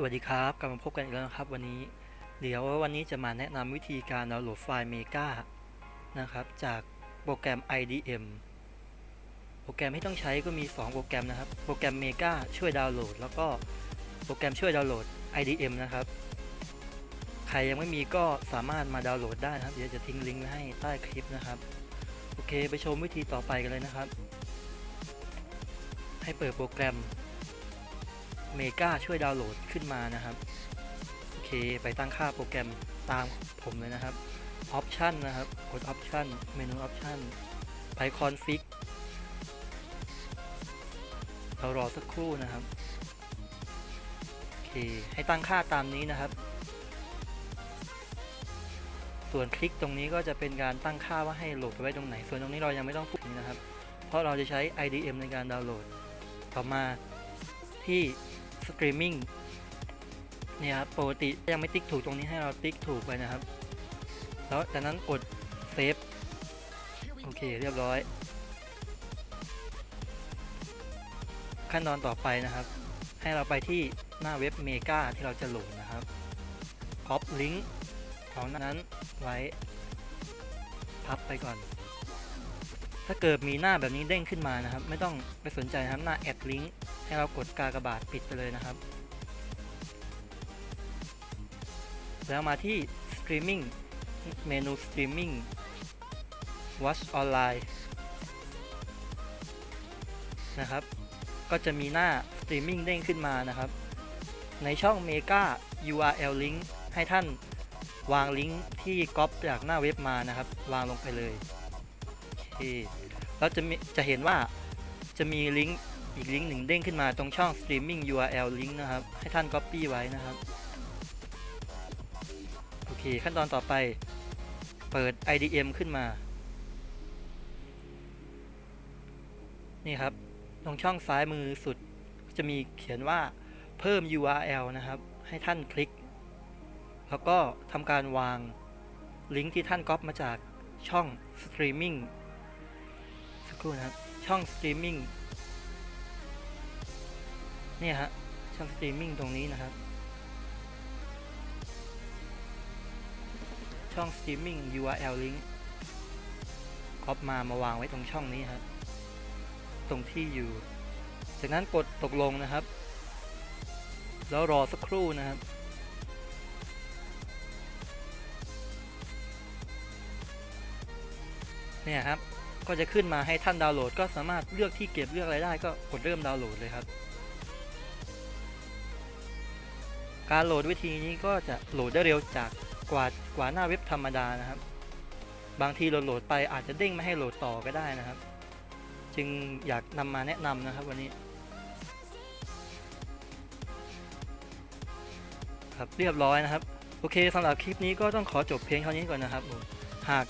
สวัสดีครับกลับมาพบกันอีกแล้วนะครับ วันนี้เดี๋ยววันนี้จะมาแนะนำวิธีการดาวน์โหลดไฟล์ Mega นะครับ จากโปรแกรม IDM โปรแกรมที่ต้องใช้ก็มี 2 โปรแกรมนะครับ โปรแกรม Mega ช่วยดาวน์โหลด แล้วก็โปรแกรมช่วยดาวน์โหลด IDM นะครับ ใครยังไม่มีก็สามารถมาดาวน์โหลดได้นะครับ เดี๋ยวจะทิ้งลิงก์ไว้ให้ใต้คลิปนะครับ โอเค ไปชมวิธีต่อไปกันเลยนะครับ ให้เปิดโปรแกรม เมกาช่วยดาวน์โหลดขึ้นมานะครับ โอเค ไปตั้งค่าโปรแกรมตามผมเลยนะครับ Option นะครับ กด Option เมนู Option ไป Config เรารอสักครู่นะครับ โอเค ให้ตั้งค่าตามนี้นะครับ ส่วนคลิกตรงนี้ก็จะเป็นการตั้งค่าว่าให้โหลดไปไว้ตรงไหน ส่วนตรงนี้เรายังไม่ต้องพูดนะครับ เพราะเราจะใช้ IDM ในการดาวน์โหลด ต่อมาที่ Streaming เนี่ยครับปกติยังไม่ติ๊กถูกตรงนี้ให้เราติ๊กถูกไปนะครับ แล้วจากนั้นกดเซฟโอเคเรียบร้อย ขั้นตอนต่อไปนะครับ ให้เราไปที่หน้าเว็บเมกาที่เราจะโหลดนะครับ copy ลิงก์ของนั้นไว้พับไปก่อน ถ้าเกิดมีหน้าแบบนี้เด้งขึ้นมานะครับ ไม่ต้องไปสนใจนะครับหน้า add link ให้เรากดกากบาทปิดไปเลยนะครับ แล้วมาที่ streaming เมนู streaming watch online นะครับ ก็จะมีหน้า streaming เด้งขึ้นมานะครับ ในช่อง mega url link ให้ท่านวางลิงก์ที่ก๊อปจากหน้าเว็บมานะครับ วางลงไปเลย โอเคแล้วจะมีจะเห็นว่าจะมีลิงก์อีกลิงก์หนึ่งเด้งขึ้นมาตรงช่อง streaming URL link นะครับ ให้ท่าน copy ไว้นะครับ โอเค ขั้นตอนต่อไปเปิด IDM ขึ้นมา นี่ครับ ตรงช่องซ้ายมือสุด จะมีเขียนว่าเพิ่ม URL นะครับ ให้ท่านคลิก แล้วก็ทำการวางลิงก์ที่ท่านก๊อปมาจากช่อง streaming ครู่นะครับ ช่อง streaming เนี่ยฮะ ช่องสตรีมมิ่งตรงนี้นะครับ ช่องสตรีมมิ่ง URL link ก๊อปมามาวางไว้ตรงช่องนี้ครับ ตรงที่อยู่ จากนั้นกดตกลงนะครับ แล้วรอสักครู่นะครับเนี่ยครับ ก็จะขึ้นมาให้ท่านดาวน์โหลด ก็สามารถเลือกที่เก็บเลือกอะไรได้ก็กดเริ่มดาวน์โหลดเลยครับ การโหลดวิธีนี้ก็จะโหลดได้เร็วจากกว่ากว่าหน้าเว็บธรรมดานะครับ บางทีเราโหลดไปอาจจะเด้งไม่ให้โหลดต่อก็ได้นะครับ จึงอยากนำมาแนะนำนะครับวันนี้ครับเรียบร้อยนะครับ โอเคสำหรับคลิปนี้ก็ต้องขอจบเพียงเท่านี้ก่อนนะครับ หาก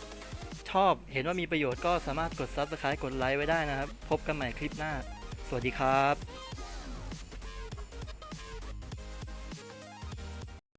ชอบ เห็นว่ามีประโยชน์ก็สามารถกด Subscribe กดไลค์ไว้ได้นะครับ พบกันใหม่คลิปหน้า สวัสดีครับ